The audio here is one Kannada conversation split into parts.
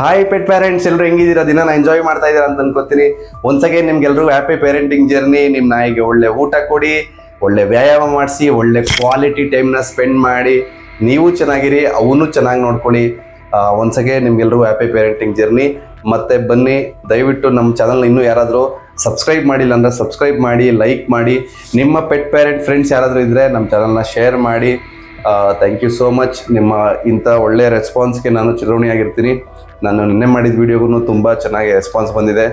ಹಾಯ್ ಪೆಟ್ ಪೇರೆಂಟ್ಸ್ ಎಲ್ಲರೂ ಹೆಂಗಿದ್ದೀರಾ? ದಿನ ಎಂಜಾಯ್ ಮಾಡ್ತಾ ಇದ್ದೀರಾ ಅಂತ ಅನ್ಕೋತೀನಿ. ಒಂದ್ಸಗೆ ನಿಮ್ಗೆಲ್ಲರೂ ಹ್ಯಾಪಿ ಪೇರೆಂಟಿಂಗ್ ಜರ್ನಿ ನಿಮ್ಮ ನಾಯಿಗೆ ಒಳ್ಳೆ ಊಟ ಕೊಡಿ, ಒಳ್ಳೆ ವ್ಯಾಯಾಮ ಮಾಡಿಸಿ, ಒಳ್ಳೆ ಕ್ವಾಲಿಟಿ ಟೈಮ್ನ ಸ್ಪೆಂಡ್ ಮಾಡಿ. ನೀವು ಚೆನ್ನಾಗಿರಿ, ಅವನು ಚೆನ್ನಾಗಿ ನೋಡ್ಕೊಳ್ಳಿ. ಒಂದ್ಸಗೆ ನಿಮ್ಗೆಲ್ಲರೂ ಹ್ಯಾಪಿ ಪೇರೆಂಟಿಂಗ್ ಜರ್ನಿ ಮತ್ತೆ ಬನ್ನಿ, ದಯವಿಟ್ಟು ನಮ್ಮ ಚಾನಲ್ನ ಇನ್ನೂ ಯಾರಾದರೂ ಸಬ್ಸ್ಕ್ರೈಬ್ ಮಾಡಿಲ್ಲ ಅಂದರೆ ಸಬ್ಸ್ಕ್ರೈಬ್ ಮಾಡಿ ಲೈಕ್ ಮಾಡಿ. ನಿಮ್ಮ ಪೆಟ್ ಪೇರೆಂಟ್ ಫ್ರೆಂಡ್ಸ್ ಯಾರಾದರೂ ಇದ್ದರೆ ನಮ್ಮ ಚಾನಲ್ನ ಶೇರ್ ಮಾಡಿ. ಥ್ಯಾಂಕ್ ಯು ಸೋ ಮಚ್ ನಿಮ್ಮ ಇಂಥ ಒಳ್ಳೆಯ ರೆಸ್ಪಾನ್ಸ್ಗೆ ನಾನು ಚಿರಋಣಿಯಾಗಿರ್ತೀನಿ. ನಾನು ನಿನ್ನೆ ಮಾಡಿದ ವಿಡಿಯೋಗೂ ತುಂಬ ಚೆನ್ನಾಗಿ ರೆಸ್ಪಾನ್ಸ್ ಬಂದಿದೆ.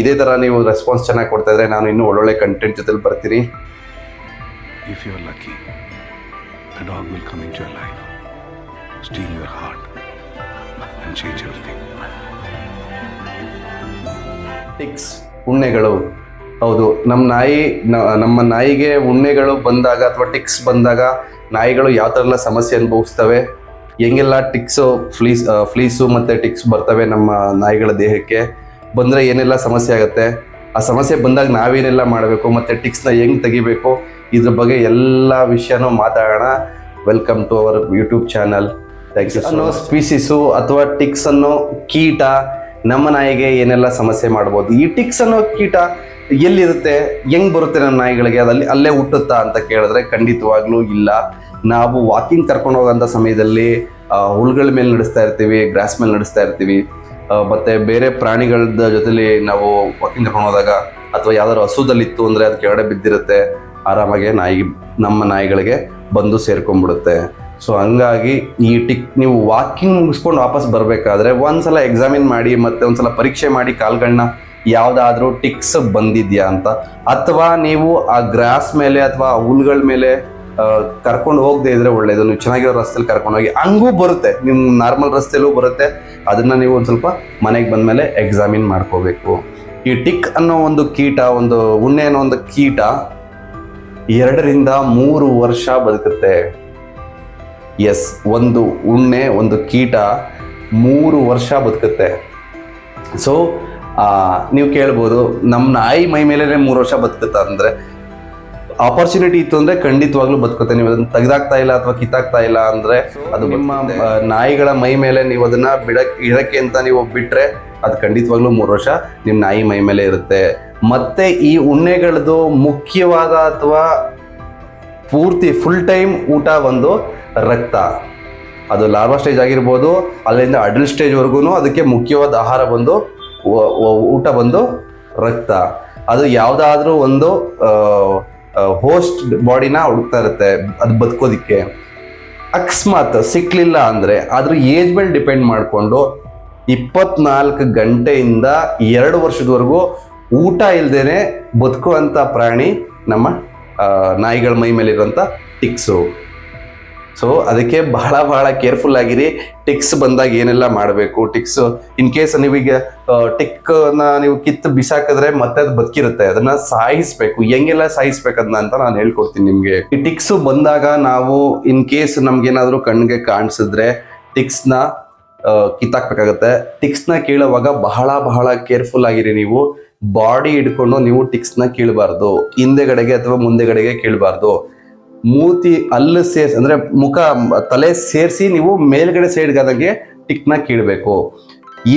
ಇದೇ ಥರ ನೀವು ರೆಸ್ಪಾನ್ಸ್ ಚೆನ್ನಾಗಿ ಕೊಡ್ತಾ ಇದ್ರೆ ನಾನು ಇನ್ನೂ ಒಳ್ಳೊಳ್ಳೆ ಕಂಟೆಂಟ್ ಜೊತೆಲಿ ಬರ್ತೀನಿ. If you lucky will come into your life, steal your heart, and change everything. Ticks ಉಣ್ಣೆಗಳು. ಹೌದು ನಮ್ಮ ನಾಯಿ ನಮ್ಮ ನಾಯಿಗೆ ಉಣ್ಣೆಗಳು ಬಂದಾಗ ಅಥವಾ ಟಿಕ್ಸ್ ಬಂದಾಗ ನಾಯಿಗಳು ಯಾವ ಥರ ಎಲ್ಲ ಸಮಸ್ಯೆ ಅನುಭವಿಸ್ತವೆ? ಹೆಂಗೆಲ್ಲ ಟಿಕ್ಸು ಫ್ಲೀಸ್ ಫ್ಲೀಸು ಮತ್ತು ಟಿಕ್ಸ್ ಬರ್ತವೆ ನಮ್ಮ ನಾಯಿಗಳ ದೇಹಕ್ಕೆ. ಬಂದರೆ ಏನೆಲ್ಲ ಸಮಸ್ಯೆ ಆಗುತ್ತೆ? ಆ ಸಮಸ್ಯೆ ಬಂದಾಗ ನಾವೇನೆಲ್ಲ ಮಾಡಬೇಕು? ಮತ್ತು ಟಿಕ್ಸ್ನ ಹೆಂಗೆ ತೆಗಿಬೇಕು? ಇದ್ರ ಬಗ್ಗೆ ಎಲ್ಲ ವಿಷಯನೂ ಮಾತಾಡೋಣ. Welcome to our YouTube channel thanks species ಅಥವಾ ಟಿಕ್ಸನ್ನು ಅನ್ನೋ ಕೀಟ ನಮ್ಮ ನಾಯಿಗೆ ಏನೆಲ್ಲ ಸಮಸ್ಯೆ ಮಾಡ್ಬೋದು? ಈ ಟಿಕ್ಸ್ ಅನ್ನೋ ಕೀಟ ಎಲ್ಲಿರುತ್ತೆ? ಹೆಂಗ್ ಬರುತ್ತೆ ನಮ್ಮ ನಾಯಿಗಳಿಗೆ? ಅದಲ್ಲಿ ಅಲ್ಲೇ ಹುಟ್ಟುತ್ತಾ ಅಂತ ಕೇಳಿದ್ರೆ ಖಂಡಿತವಾಗ್ಲೂ ಇಲ್ಲ. ನಾವು ವಾಕಿಂಗ್ ಕರ್ಕೊಂಡು ಹೋಗೋಂಥ ಸಮಯದಲ್ಲಿ ಹುಳುಗಳ ಮೇಲೆ ನಡೆಸ್ತಾ ಇರ್ತೀವಿ ಗ್ರಾಸ್ ಮೇಲೆ ನಡೆಸ್ತಾ ಇರ್ತೀವಿ. ಮತ್ತೆ ಬೇರೆ ಪ್ರಾಣಿಗಳ ಜೊತೆಲಿ ನಾವು ವಾಕಿಂಗ್ ಕರ್ಕೊಂಡು ಹೋದಾಗ ಅಥವಾ ಯಾವ್ದಾದ್ರು ಹಸುದಲ್ಲಿತ್ತು ಅಂದ್ರೆ ಅದು ಕೆಳಗಡೆ ಬಿದ್ದಿರುತ್ತೆ, ಆರಾಮಾಗಿ ನಾಯಿ, ನಮ್ಮ ನಾಯಿಗಳಿಗೆ ಬಂದು ಸೇರ್ಕೊಂಡ್ಬಿಡುತ್ತೆ. ಸೊ ಹಂಗಾಗಿ ಈ ಟಿಕ್ ನೀವು ವಾಕಿಂಗ್ ಮುಗಿಸ್ಕೊಂಡು ವಾಪಸ್ ಬರಬೇಕಾದ್ರೆ ಒಂದ್ಸಲ ಎಕ್ಸಾಮಿನ್ ಮಾಡಿ ಮತ್ತೆ ಒಂದ್ಸಲ ಪರೀಕ್ಷೆ ಮಾಡಿ ಕಾಲ್ಗಳನ್ನ ಯಾವ್ದಾದ್ರೂ ಟಿಕ್ಸ್ ಬಂದಿದ್ಯಾ ಅಂತ. ಅಥವಾ ನೀವು ಆ ಗ್ರಾಸ್ ಮೇಲೆ ಅಥವಾ ಹುಲ್ಗಳ ಮೇಲೆ ಕರ್ಕೊಂಡು ಹೋಗದೆ ಇದ್ರೆ ಒಳ್ಳೇದು. ನೀವು ಚೆನ್ನಾಗಿರೋ ರಸ್ತೆಲಿ ಕರ್ಕೊಂಡು ಹೋಗಿ ಹಂಗೂ ಬರುತ್ತೆ. ನಿಮ್ಮ ನಾರ್ಮಲ್ ರಸ್ತೆಯಲ್ಲೂ ಬರುತ್ತೆ. ಅದನ್ನ ನೀವು ಒಂದು ಸ್ವಲ್ಪ ಮನೆಗೆ ಬಂದ್ಮೇಲೆ ಎಕ್ಸಾಮಿನ್ ಮಾಡ್ಕೋಬೇಕು. ಈ ಟಿಕ್ ಅನ್ನೋ ಒಂದು ಕೀಟ, ಒಂದು ಉಣ್ಣೆ ಅನ್ನೋ ಒಂದು ಕೀಟ ಎರಡರಿಂದ ಮೂರು ವರ್ಷ ಬದುಕುತ್ತೆ. ಎಸ್ ಒಂದು ಉಣ್ಣೆ ಒಂದು ಕೀಟ ಮೂರು ವರ್ಷ ಬದುಕುತ್ತೆ. ಸೊ ನೀವು ಕೇಳ್ಬೋದು ನಮ್ಮ ನಾಯಿ ಮೈ ಮೇಲೆ ಮೂರು ವರ್ಷ ಬದುಕುತ್ತೆ ಅಂದರೆ ಆಪರ್ಚುನಿಟಿ ಇತ್ತು ಅಂದರೆ ಖಂಡಿತವಾಗ್ಲೂ ಬದುಕುತ್ತೆ. ನೀವು ಅದನ್ನು ತೆಗೆದಾಗ್ತಾ ಇಲ್ಲ ಅಥವಾ ಕಿತ್ತಾಗ್ತಾ ಇಲ್ಲ ಅಂದರೆ ಅದು ನಿಮ್ಮ ನಾಯಿಗಳ ಮೈ ಮೇಲೆ ನೀವು ಅದನ್ನು ಬಿಡಕ್ ಇಡಕ್ಕೆ ಅಂತ ನೀವು ಬಿಟ್ಟರೆ ಅದು ಖಂಡಿತವಾಗ್ಲೂ ಮೂರು ವರ್ಷ ನಿಮ್ಮ ನಾಯಿ ಮೈ ಮೇಲೆ ಇರುತ್ತೆ. ಮತ್ತೆ ಈ ಉಣ್ಣೆಗಳದ್ದು ಮುಖ್ಯವಾದ ಅಥವಾ ಪೂರ್ತಿ ಫುಲ್ ಟೈಮ್ ಊಟ ಒಂದು ರಕ್ತ. ಅದು ಲಾರ್ವಾ ಸ್ಟೇಜ್ ಆಗಿರ್ಬೋದು, ಅಲ್ಲಿಂದ ಅಡಲ್ಟ್ ಸ್ಟೇಜ್ವರೆಗೂ ಅದಕ್ಕೆ ಮುಖ್ಯವಾದ ಆಹಾರ ಬಂದು ಊಟ ಬಂದು ರಕ್ತ. ಅದು ಯಾವುದಾದ್ರೂ ಒಂದು ಹೋಸ್ಟ್ ಬಾಡಿನ ಹುಡುಕ್ತಾ ಇರುತ್ತೆ ಅದು ಬದುಕೋದಿಕ್ಕೆ. ಅಕಸ್ಮಾತ್ ಸಿಕ್ಕಲಿಲ್ಲ ಅಂದರೆ ಅದ್ರ ಏಜ್ ಮೇಲೆ ಡಿಪೆಂಡ್ ಮಾಡಿಕೊಂಡು ಇಪ್ಪತ್ನಾಲ್ಕು ಗಂಟೆಯಿಂದ ಎರಡು ವರ್ಷದವರೆಗೂ ಊಟ ಇಲ್ಲದೇನೆ ಬದುಕುವಂಥ ಪ್ರಾಣಿ ನಮ್ಮ ನಾಯಿಗಳ ಮೈ ಮೇಲಿರುವಂಥ ಟಿಕ್ಸು. ಸೊ ಅದಕ್ಕೆ ಬಹಳ ಬಹಳ ಕೇರ್ಫುಲ್ ಆಗಿರಿ. ಟಿಕ್ಸ್ ಬಂದಾಗ ಏನೆಲ್ಲ ಮಾಡಬೇಕು? ಟಿಕ್ಸ್ ಇನ್ ಕೇಸ್ ನೀವೀಗ ಟಿಕ್ನ ನೀವು ಕಿತ್ತು ಬಿಸಾಕಿದ್ರೆ ಮತ್ತೆ ಅದು ಬದುಕಿರುತ್ತೆ. ಅದನ್ನ ಸಾಯಿಸ್ಬೇಕು. ಹೆಂಗೆಲ್ಲ ಸಾಯಿಸ್ಬೇಕು ಅದನ್ನ ಅಂತ ನಾನು ಹೇಳ್ಕೊಡ್ತೀನಿ ನಿಮಗೆ. ಈ ಟಿಕ್ಸ್ ಬಂದಾಗ ನಾವು ಇನ್ ಕೇಸ್ ನಮ್ಗೇನಾದರೂ ಕಣ್ಣಿಗೆ ಕಾಣಿಸಿದ್ರೆ ಟಿಕ್ಸ್ನ ಕಿತ್ತಾಕ್ಬೇಕಾಗತ್ತೆ. ಟಿಕ್ಸ್ನ ಕೇಳುವಾಗ ಬಹಳ ಬಹಳ ಕೇರ್ಫುಲ್ ಆಗಿರಿ ನೀವು. ಬಾಡಿ ಹಿಡ್ಕೊಂಡು ನೀವು ಟಿಕ್ಸ್ನ ಕೀಳಬಾರ್ದು, ಹಿಂದೆಗಡೆಗೆ ಅಥವಾ ಮುಂದೆಗಡೆಗೆ ಕೀಳಬಾರ್ದು. ಮೂತಿ ಅಲ್ಲಿ ಸೇರ್ಸ್, ಅಂದ್ರೆ ಮುಖ, ತಲೆ ಸೇರಿಸಿ ನೀವು ಮೇಲ್ಗಡೆ ಸೈಡ್ಗಾದಂಗೆ ಟಿಕ್ನ ಕೀಳಬೇಕು.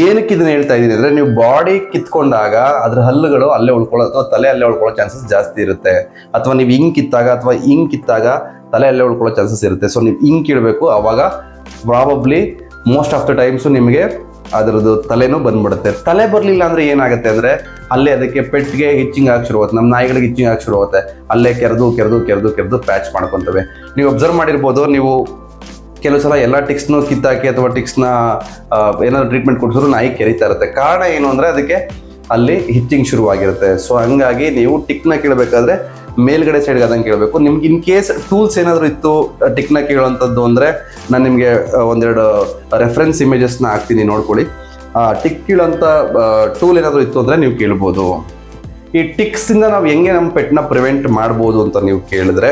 ಏನಕ್ಕೆ ಇದನ್ನ ಹೇಳ್ತಾ ಇದ್ದೀನಿ ಅಂದ್ರೆ ನೀವು ಬಾಡಿ ಕಿತ್ಕೊಂಡಾಗ ಅದ್ರ ಹಲ್ಲುಗಳು ಅಲ್ಲೇ ಉಳ್ಕೊಳ್ಳೋ, ಅಥವಾ ತಲೆ ಅಲ್ಲೇ ಉಳ್ಕೊಳ್ಳೋ ಚಾನ್ಸಸ್ ಜಾಸ್ತಿ ಇರುತ್ತೆ. ಅಥವಾ ನೀವು ಹಿಂಗ್ ಕಿತ್ತಾಗ ಅಥವಾ ಹಿಂಗ್ ಕಿತ್ತಾಗ ತಲೆ ಅಲ್ಲೇ ಉಳ್ಕೊಳ್ಳೋ ಚಾನ್ಸಸ್ ಇರುತ್ತೆ. ಸೊ ನೀವು ಹಿಂಗ್ ಕೀಳ್ಬೇಕು, ಅವಾಗ probably most of the times ನಿಮಗೆ ಅದರದ್ದು ತಲೆನೂ ಬಂದ್ಬಿಡುತ್ತೆ. ತಲೆ ಬರಲಿಲ್ಲ ಅಂದ್ರೆ ಏನಾಗುತ್ತೆ ಅಂದ್ರೆ ಅಲ್ಲೇ ಅದಕ್ಕೆ ಪೆಟ್ಗೆ ಹಿಚ್ಚಿಂಗ್ ಆಗಿ ಶುರುವಾಗುತ್ತೆ. ನಮ್ಮ ನಾಯಿಗಳಿಗೆ ಹಿಚ್ಚಿಂಗ್ ಆಗಿ ಶುರುವಾಗುತ್ತೆ. ಅಲ್ಲೇ ಕೆರೆದು ಕೆರೆದು ಕೆರೆದು ಕೆರೆದು ಪ್ಯಾಚ್ ಮಾಡ್ಕೊತವೆ. ನೀವು ಅಬ್ಸರ್ವ್ ಮಾಡಿರ್ಬೋದು, ನೀವು ಕೆಲವು ಸಲ ಎಲ್ಲ ಟಿಕ್ಸ್ನು ಕಿತ್ತಾಕಿ ಅಥವಾ ಟಿಕ್ಸ್ನ ಏನಾದ್ರು ಟ್ರೀಟ್ಮೆಂಟ್ ಕೊಡಿಸಿದ್ರು ನಾಯಿ ಕೆರಿತಾ ಇರುತ್ತೆ. ಕಾರಣ ಏನು ಅಂದ್ರೆ ಅದಕ್ಕೆ ಅಲ್ಲಿ ಹಿಚ್ಚಿಂಗ್ ಶುರುವಾಗಿರುತ್ತೆ. ಸೊ ಹಂಗಾಗಿ ನೀವು ಟಿಕ್ನ ಕೇಳಬೇಕಾದ್ರೆ ಮೇಲ್ಗಡೆ ಸೈಡ್ಗೆ ಆದಂಗೆ ಕೇಳಬೇಕು ನಿಮ್ಗೆ ಇನ್ ಕೇಸ್ ಟೂಲ್ಸ್ ಏನಾದರೂ ಇತ್ತು ಟಿಕ್ನ ಕೇಳುವಂಥದ್ದು ಅಂದರೆ ನಾನು ನಿಮಗೆ ಒಂದೆರಡು ರೆಫರೆನ್ಸ್ ಇಮೇಜಸ್ನ ಹಾಕ್ತೀನಿ, ನೋಡ್ಕೊಳ್ಳಿ. ಟಿಕ್ ಕೀಳೋಂಥ ಟೂಲ್ ಏನಾದರೂ ಇತ್ತು ಅಂದರೆ ನೀವು ಕೇಳ್ಬೋದು. ಈ ಟಿಕ್ಸಿಂದ ನಾವು ಹೆಂಗೆ ನಮ್ಮ ಪೆಟ್ನ ಪ್ರಿವೆಂಟ್ ಮಾಡ್ಬೋದು ಅಂತ ನೀವು ಕೇಳಿದ್ರೆ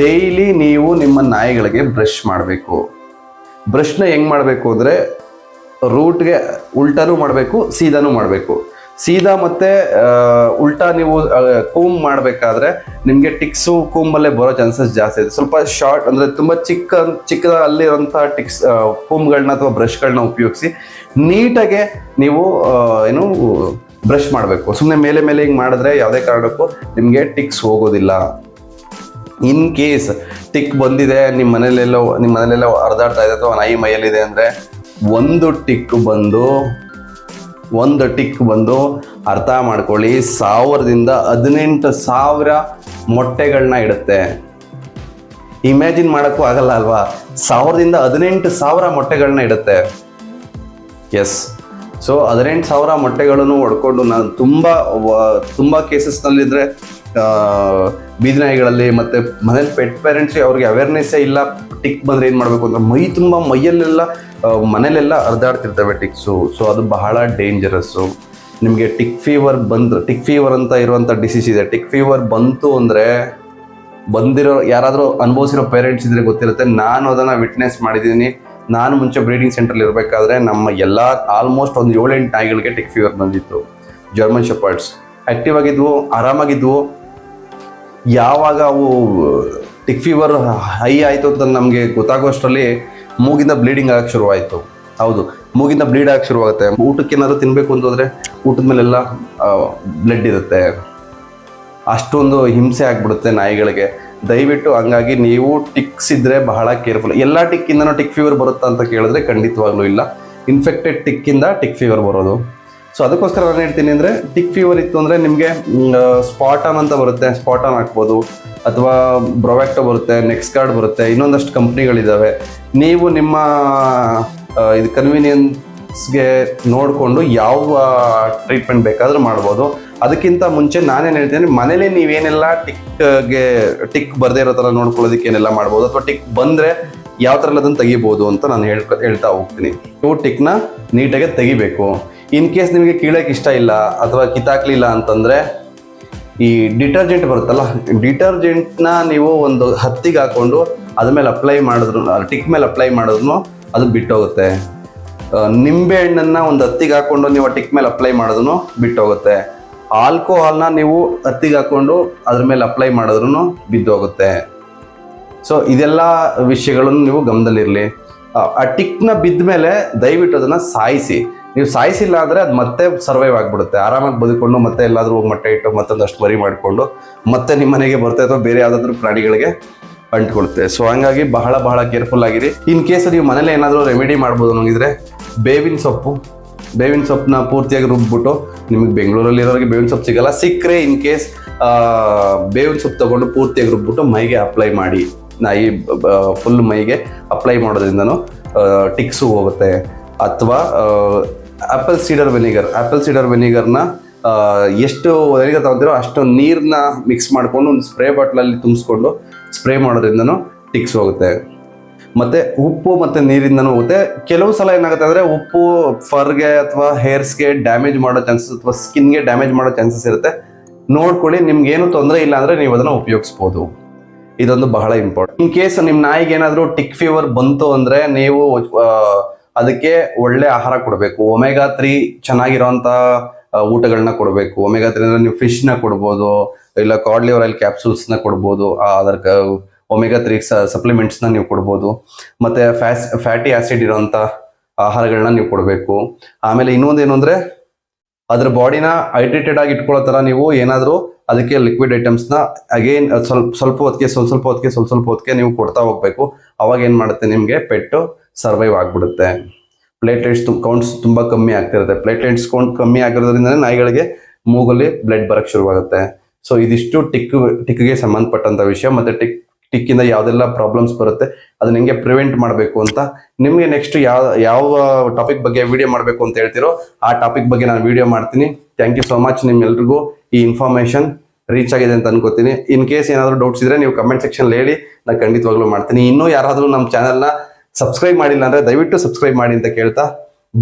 ಡೈಲಿ ನೀವು ನಿಮ್ಮ ನಾಯಿಗಳಿಗೆ ಬ್ರಷ್ ಮಾಡಬೇಕು. ಬ್ರಷ್ನ ಹೆಂಗೆ ಮಾಡಬೇಕು ಅಂದರೆ ರೂಟ್ಗೆ ಉಲ್ಟಾನೂ ಮಾಡಬೇಕು, ಸೀದಾನೂ ಮಾಡಬೇಕು. ಸೀದಾ ಮತ್ತೆ ಉಲ್ಟಾ ನೀವು ಕೂಮ್ ಮಾಡಬೇಕಾದ್ರೆ ನಿಮಗೆ ಟಿಕ್ಸು ಕೂಮಲ್ಲೇ ಬರೋ ಚಾನ್ಸಸ್ ಜಾಸ್ತಿ ಇದೆ. ಸ್ವಲ್ಪ ಶಾರ್ಟ್ ಅಂದರೆ ತುಂಬ ಚಿಕ್ಕ ಚಿಕ್ಕ ಅಲ್ಲಿರೋಂಥ ಟಿಕ್ಸ್ ಕೂಮ್ಗಳನ್ನ ಅಥವಾ ಬ್ರಷ್ಗಳನ್ನ ಉಪಯೋಗಿಸಿ ನೀಟಾಗೆ ನೀವು ಏನು ಬ್ರಷ್ ಮಾಡಬೇಕು. ಸುಮ್ಮನೆ ಮೇಲೆ ಮೇಲೆ ಹಿಂಗೆ ಮಾಡಿದ್ರೆ ಯಾವುದೇ ಕಾರಣಕ್ಕೂ ನಿಮಗೆ ಟಿಕ್ಸ್ ಹೋಗೋದಿಲ್ಲ. ಇನ್ ಕೇಸ್ ಟಿಕ್ ಬಂದಿದೆ ನಿಮ್ಮ ಮನೇಲೆಲ್ಲೋ ನಿಮ್ಮ ಮನೇಲೆಲ್ಲೋ ಹರಿದಾಡ್ತಾ ಇದೆ ಅಥವಾ ನಾಯಿ ಮೈಯಲ್ಲಿದೆ ಅಂದರೆ ಒಂದು ಟಿಕ್ ಬಂದು ಒಂದು ಟಿಕ್ ಬಂದು ಅರ್ಥ ಮಾಡ್ಕೊಳ್ಳಿ. ಸಾವಿರದಿಂದ ಹದಿನೆಂಟು ಸಾವಿರ ಮೊಟ್ಟೆಗಳನ್ನ ಇಡುತ್ತೆ. ಇಮ್ಯಾಜಿನ್ ಮಾಡೋಕ್ಕೂ ಆಗಲ್ಲ ಅಲ್ವಾ? ಸಾವಿರದಿಂದ ಹದಿನೆಂಟು ಸಾವಿರ ಮೊಟ್ಟೆಗಳನ್ನ ಇಡುತ್ತೆ. ಎಸ್ ಸೊ ಹದಿನೆಂಟು ಸಾವಿರ ಮೊಟ್ಟೆಗಳನ್ನು ಹೊಡ್ಕೊಂಡು ನಾನು ತುಂಬ ತುಂಬ ಕೇಸಸ್ನಲ್ಲಿದ್ದರೆ ಬೀದಿನಾಯಿಗಳಲ್ಲಿ ಮತ್ತು ಮನೇಲಿ ಪೆಟ್ ಪೇರೆಂಟ್ಸ್ ಅವ್ರಿಗೆ ಅವೇರ್ನೆಸ್ಸೇ ಇಲ್ಲ. ಟಿಕ್ ಬಂದ್ರೆ ಏನು ಮಾಡಬೇಕು ಅಂದ್ರೆ ಮೈ ತುಂಬ ಮೈಯಲ್ಲೆಲ್ಲ ಮನೇಲೆಲ್ಲ ಹರಿದಾಡ್ತಿರ್ತವೆ ಟಿಕ್ಸು ಸೊ ಅದು ಬಹಳ ಡೇಂಜರಸ್ಸು ನಿಮಗೆ ಟಿಕ್ ಫೀವರ್ ಬಂದು ಟಿಕ್ ಫೀವರ್ ಅಂತ ಇರುವಂಥ ಡಿಸೀಸ್ ಇದೆ. ಟಿಕ್ ಫೀವರ್ ಬಂತು ಅಂದರೆ ಬಂದಿರೋ, ಯಾರಾದರೂ ಅನುಭವಿಸಿರೋ ಪೇರೆಂಟ್ಸ್ ಇದ್ರೆ ಗೊತ್ತಿರುತ್ತೆ. ನಾನು ಅದನ್ನು ವಿಟ್ನೆಸ್ ಮಾಡಿದ್ದೀನಿ. ನಾನು ಮುಂಚೆ ಬ್ರೀಡಿಂಗ್ ಸೆಂಟ್ರಲ್ಲಿ ಇರಬೇಕಾದ್ರೆ ನಮ್ಮ ಎಲ್ಲ ಆಲ್ಮೋಸ್ಟ್ ಒಂದು ಏಳೆಂಟು ನಾಯಿಗಳಿಗೆ ಟಿಕ್ ಫೀವರ್ ಬಂದಿತ್ತು. ಜರ್ಮನ್ ಶೆಪರ್ಡ್ಸ್ ಆ್ಯಕ್ಟಿವ್ ಆಗಿದ್ವು, ಆರಾಮಾಗಿದ್ವು. ಯಾವಾಗ ಅವು ಟಿಕ್ ಫೀವರ್ ಹೈ ಆಯಿತು ಅಂತ ನಮಗೆ ಗೊತ್ತಾಗೋಷ್ಟರಲ್ಲಿ ಮೂಗಿಂದ ಬ್ಲೀಡಿಂಗ್ ಆಗಕ್ಕೆ ಶುರುವಾಯಿತು. ಹೌದು, ಮೂಗಿಂದ ಬ್ಲೀಡ್ ಆಗಕ್ಕೆ ಶುರುವಾಗುತ್ತೆ. ಊಟಕ್ಕೆ ಏನಾದರೂ ತಿನ್ನಬೇಕು ಅಂತಂದರೆ ಊಟದ ಮೇಲೆಲ್ಲ ಬ್ಲಡ್ ಇರುತ್ತೆ. ಅಷ್ಟೊಂದು ಹಿಂಸೆ ಆಗಿಬಿಡುತ್ತೆ ನಾಯಿಗಳಿಗೆ. ದಯವಿಟ್ಟು ಹಂಗಾಗಿ ನೀವು ಟಿಕ್ಸ್ ಇದ್ದರೆ ಬಹಳ ಕೇರ್ಫುಲ್ ಎಲ್ಲ ಟಿಕ್ಕಿಂದನೂ ಟಿಕ್ ಫೀವರ್ ಬರುತ್ತಾ ಅಂತ ಕೇಳಿದ್ರೆ ಖಂಡಿತವಾಗ್ಲೂ ಇಲ್ಲ. ಇನ್ಫೆಕ್ಟೆಡ್ ಟಿಕ್ಕಿಂದ ಟಿಕ್ ಫೀವರ್ ಬರೋದು. ಸೊ ಅದಕ್ಕೋಸ್ಕರ ನಾನು ಹೇಳ್ತೀನಿ ಅಂದರೆ ಟಿಕ್ ಫೀವರ್ ಇತ್ತು ಅಂದರೆ ನಿಮಗೆ ಸ್ಪಾಟಾನ್ ಅಂತ ಬರುತ್ತೆ. ಸ್ಪಾಟಾನ್ ಹಾಕ್ಬೋದು. ಅಥವಾ ಬ್ರೊವ್ಯಾಕ್ಟೋ ಬರುತ್ತೆ, ನೆಕ್ಸ್ಟ್ ಕಾರ್ಡ್ ಬರುತ್ತೆ, ಇನ್ನೊಂದಷ್ಟು ಕಂಪ್ನಿಗಳಿದ್ದಾವೆ ನೀವು ನಿಮ್ಮ ಇದು ಕನ್ವೀನಿಯನ್ಸ್ಗೆ ನೋಡಿಕೊಂಡು ಯಾವ ಟ್ರೀಟ್ಮೆಂಟ್ ಬೇಕಾದರೂ ಮಾಡ್ಬೋದು. ಅದಕ್ಕಿಂತ ಮುಂಚೆ ನಾನೇನು ಹೇಳ್ತೀನಿ, ಮನೇಲಿ ನೀವೇನೆಲ್ಲ ಟಿಕ್ಗೆ ಟಿಕ್ ಬರದೇ ಇರೋ ಥರ ನೋಡ್ಕೊಳ್ಳೋದಕ್ಕೆ ಏನೆಲ್ಲ ಮಾಡ್ಬೋದು, ಅಥವಾ ಟಿಕ್ ಬಂದರೆ ಯಾವ ಥರ ಎಲ್ಲ ಅದನ್ನು ತೆಗಿಬೋದು ಅಂತ ನಾನು ಹೇಳ್, ಹೇಳ್ತಾ ಹೋಗ್ತೀನಿ. ನೀವು ಟಿಕ್ನ ನೀಟಾಗಿ ತೆಗಿಬೇಕು. ಇನ್ ಕೇಸ್ ನಿಮಗೆ ಕೀಳಕ್ಕೆ ಇಷ್ಟ ಇಲ್ಲ, ಅಥವಾ ಕಿತ್ತಾಕ್ಲಿಲ್ಲ ಅಂತಂದರೆ ಈ ಡಿಟರ್ಜೆಂಟ್ ಬರುತ್ತಲ್ಲ ಡಿಟರ್ಜೆಂಟ್ನ ನೀವು ಒಂದು ಹತ್ತಿಗೆ ಹಾಕೊಂಡು ಅದ್ರ ಮೇಲೆ ಅಪ್ಲೈ ಮಾಡಿದ್ರು ಟಿಕ್ ಮೇಲೆ ಅಪ್ಲೈ ಮಾಡಿದ್ರು ಅದು ಬಿಟ್ಟೋಗುತ್ತೆ. ನಿಂಬೆ ಹಣ್ಣನ್ನು ಒಂದು ಹತ್ತಿಗೆ ಹಾಕ್ಕೊಂಡು ನೀವು ಟಿಕ್ ಮೇಲೆ ಅಪ್ಲೈ ಮಾಡಿದ್ರು ಬಿಟ್ಟೋಗುತ್ತೆ. ಆಲ್ಕೋಹಾಲ್ನ ನೀವು ಹತ್ತಿಗೆ ಹಾಕ್ಕೊಂಡು ಅದ್ರ ಮೇಲೆ ಅಪ್ಲೈ ಮಾಡಿದ್ರು ಬಿದ್ದೋಗುತ್ತೆ. ಸೊ ಇದೆಲ್ಲ ವಿಷಯಗಳನ್ನು ನೀವು ಗಮನದಲ್ಲಿರಲಿ. ಆ ಟಿಕ್ನ ಬಿದ್ದ ಮೇಲೆ ದಯವಿಟ್ಟು ಅದನ್ನು ಸಾಯಿಸಿ. ನೀವು ಸಾಯಿಸಿಲ್ಲ ಅಂದರೆ ಅದು ಮತ್ತೆ ಸರ್ವೈವ್ ಆಗಿಬಿಡುತ್ತೆ. ಆರಾಮಾಗಿ ಬದುಕೊಂಡು ಮತ್ತೆ ಎಲ್ಲಾದರೂ ಹೋಗಿ ಮೊಟ್ಟೆ ಇಟ್ಟು ಮತ್ತೊಂದಷ್ಟು ಮರಿ ಮಾಡಿಕೊಂಡು ಮತ್ತೆ ನಿಮ್ಮ ಮನೆಗೆ ಬರುತ್ತೆ ಅಥವಾ ಬೇರೆ ಯಾವುದಾದ್ರೂ ಪ್ರಾಣಿಗಳಿಗೆ ಅಂಟ್ಕೊಳುತ್ತೆ. ಸೊ ಹಂಗಾಗಿ ಬಹಳ ಬಹಳ ಕೇರ್ಫುಲ್ ಆಗಿರಿ. ಇನ್ ಕೇಸ್ ನೀವು ಮನೇಲಿ ಏನಾದರೂ ರೆಮಿಡಿ ಮಾಡ್ಬೋದು ಅನ್ನೋಂಗಿದ್ರೆ ಬೇವಿನ ಸೊಪ್ಪು, ಬೇವಿನ ಸೊಪ್ಪನ್ನ ಪೂರ್ತಿಯಾಗಿ ರುಬ್ಬಿಬಿಟ್ಟು ನಿಮಗೆ ಬೆಂಗಳೂರಲ್ಲಿ ಇರೋರಿಗೆ ಬೇವಿನ ಸೊಪ್ಪು ಸಿಗಲ್ಲ. ಸಿಕ್ಕರೆ ಇನ್ ಕೇಸ್ ಬೇವಿನ ಸೊಪ್ಪು ತಗೊಂಡು ಪೂರ್ತಿಯಾಗಿ ರುಬ್ಬಿಟ್ಟು ಮೈಗೆ ಅಪ್ಲೈ ಮಾಡಿ. ನಾಯಿ ಫುಲ್ ಮೈಗೆ ಅಪ್ಲೈ ಮಾಡೋದ್ರಿಂದನೂ ಟಿಕ್ಸು ಹೋಗುತ್ತೆ. ಅಥವಾ apple cider vinegar apple cider ವೆನಿಗರ್ನ ಎಷ್ಟು ವೆನಿಗರ್ ತಗೊಂತೀರೋ ಅಷ್ಟು ನೀರನ್ನ ಮಿಕ್ಸ್ ಮಾಡಿಕೊಂಡು ಒಂದು ಸ್ಪ್ರೇ ಬಾಟ್ಲಲ್ಲಿ ತುಂಬಿಸ್ಕೊಂಡು ಸ್ಪ್ರೇ ಮಾಡೋದ್ರಿಂದನೂ ಟಿಕ್ಸ್ ಹೋಗುತ್ತೆ. ಮತ್ತೆ ಉಪ್ಪು ಮತ್ತೆ ನೀರಿಂದನೂ ಹೋಗುತ್ತೆ. ಕೆಲವು ಸಲ ಏನಾಗುತ್ತೆ ಅಂದ್ರೆ ಉಪ್ಪು ಫರ್ಗೆ ಅಥವಾ ಹೇರ್ಸ್ಗೆ ಡ್ಯಾಮೇಜ್ ಮಾಡೋ ಚಾನ್ಸಸ್ ಅಥವಾ ಸ್ಕಿನ್ಗೆ ಡ್ಯಾಮೇಜ್ ಮಾಡೋ ಚಾನ್ಸಸ್ ಇರುತ್ತೆ. ನೋಡ್ಕೊಳ್ಳಿ ನಿಮ್ಗೆ ಏನು ತೊಂದರೆ ಇಲ್ಲ ಅಂದ್ರೆ ನೀವು ಅದನ್ನ ಉಪಯೋಗಿಸ್ಬೋದು. ಇದೊಂದು ಬಹಳ ಇಂಪಾರ್ಟೆಂಟ್ ಇನ್ ಕೇಸ್ ನಿಮ್ಮ ನಾಯಿಗೆ ಏನಾದರೂ ಟಿಕ್ ಫೀವರ್ ಬಂತು ಅಂದ್ರೆ ನೀವು ಅದಕ್ಕೆ ಒಳ್ಳೆ ಆಹಾರ ಕೊಡಬೇಕು. ಒಮೆಗಾ ತ್ರೀ ಚೆನ್ನಾಗಿರೋಂಥ ಊಟಗಳನ್ನ ಕೊಡಬೇಕು. ಒಮೆಗಾ ತ್ರೀ ಅಂದ್ರೆ ನೀವು ಫಿಶ್ನ ಕೊಡ್ಬೋದು, ಇಲ್ಲ ಕಾಡ್ ಲಿವರ್ ಆಯಿಲ್ನ ಕೊಡ್ಬೋದು ಅದರ ಒಮೆಗಾ ತ್ರೀ ನ ನೀವು ಕೊಡ್ಬೋದು. ಮತ್ತೆ ಫ್ಯಾಸ್ ಫ್ಯಾಟಿ ಆಸಿಡ್ ಇರೋಂಥ ಆಹಾರಗಳನ್ನ ನೀವು ಕೊಡಬೇಕು. ಆಮೇಲೆ ಇನ್ನೊಂದು ಏನು ಅಂದ್ರೆ, ಅದ್ರ ಬಾಡಿನ ಹೈಡ್ರೇಟೆಡ್ ಆಗಿ ಇಟ್ಕೊಳ್ಳೋ ಥರ ನೀವು ಏನಾದರೂ ಅದಕ್ಕೆ ಲಿಕ್ವಿಡ್ ಐಟಮ್ಸ್ನ ಅಗೇನ್ ಸ್ವಲ್ಪ ಸ್ವಲ್ಪ ಹೊತ್ತಿಗೆ, ಸ್ವಲ್ಪ ಸ್ವಲ್ಪ ಹೊತ್ತಿಗೆ, ಸ್ವಲ್ಪ ಸ್ವಲ್ಪ ಹೊತ್ತಿಗೆ ನೀವು ಕೊಡ್ತಾ ಹೋಗ್ಬೇಕು. ಅವಾಗ ಏನು ಮಾಡುತ್ತೆ ನಿಮಗೆ, ಪೆಟ್ಟು ಸರ್ವೈವ್ ಆಗಿಬಿಡುತ್ತೆ. ಪ್ಲೇಟ್ಲೆಟ್ಸ್ ಕೌಂಟ್ಸ್ ತುಂಬ ಕಮ್ಮಿ ಆಗ್ತಿರುತ್ತೆ. ಪ್ಲೇಟ್ಲೆಟ್ಸ್ ಕೌಂಟ್ ಕಮ್ಮಿ ಆಗಿರೋದ್ರಿಂದ ನಾಯಿಗಳಿಗೆ ಮೂಗಲ್ಲಿ ಬ್ಲಡ್ ಬರಕ್ಕೆ ಶುರುವಾಗುತ್ತೆ. ಸೊ ಇದಿಷ್ಟು ಟಿಕ್ ಟಿಕ್ಗೆ ಸಂಬಂಧಪಟ್ಟಂತ ವಿಷಯ. ಮತ್ತೆ ಟಿಕ್ ಟಿಕ್ಕಿಂದ ಯಾವ್ದೆಲ್ಲ ಪ್ರಾಬ್ಲಮ್ಸ್ ಬರುತ್ತೆ, ಅದನ್ನ ಹೆಂಗೆ ಪ್ರಿವೆಂಟ್ ಮಾಡಬೇಕು ಅಂತ ನಿಮಗೆ ನೆಕ್ಸ್ಟ್ ಯಾವ ಯಾವ ಟಾಪಿಕ್ ಬಗ್ಗೆ ವಿಡಿಯೋ ಮಾಡಬೇಕು ಅಂತ ಹೇಳ್ತಿರೋ, ಆ ಟಾಪಿಕ್ ಬಗ್ಗೆ ನಾನು ವಿಡಿಯೋ ಮಾಡ್ತೀನಿ. ಥ್ಯಾಂಕ್ ಯು ಸೋ ಮಚ್ ನಿಮ್ಮೆಲ್ರಿಗೂ ಈ ಇನ್ಫಾರ್ಮೇಶನ್ ರೀಚ್ ಆಗಿದೆ ಅಂತ ಅನ್ಕೋತೀನಿ. ಇನ್ ಕೇಸ್ ಏನಾದರೂ ಡೌಟ್ಸ್ ಇದ್ರೆ ನೀವು ಕಮೆಂಟ್ ಸೆಕ್ಷನ್ ಹೇಳಿ, ನಾನು ಖಂಡಿತವಾಗ್ಲೂ ಮಾಡ್ತೀನಿ. ಇನ್ನೂ ಯಾರಾದರೂ ನಮ್ಮ ಚಾನಲ್ನ ಸಬ್ಸ್ಕ್ರೈಬ್ ಮಾಡಿಲ್ಲ ಅಂದ್ರೆ ದಯವಿಟ್ಟು ಸಬ್ಸ್ಕ್ರೈಬ್ ಮಾಡಿ ಅಂತ ಕೇಳ್ತಾ.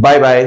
ಬಾಯ್ ಬಾಯ್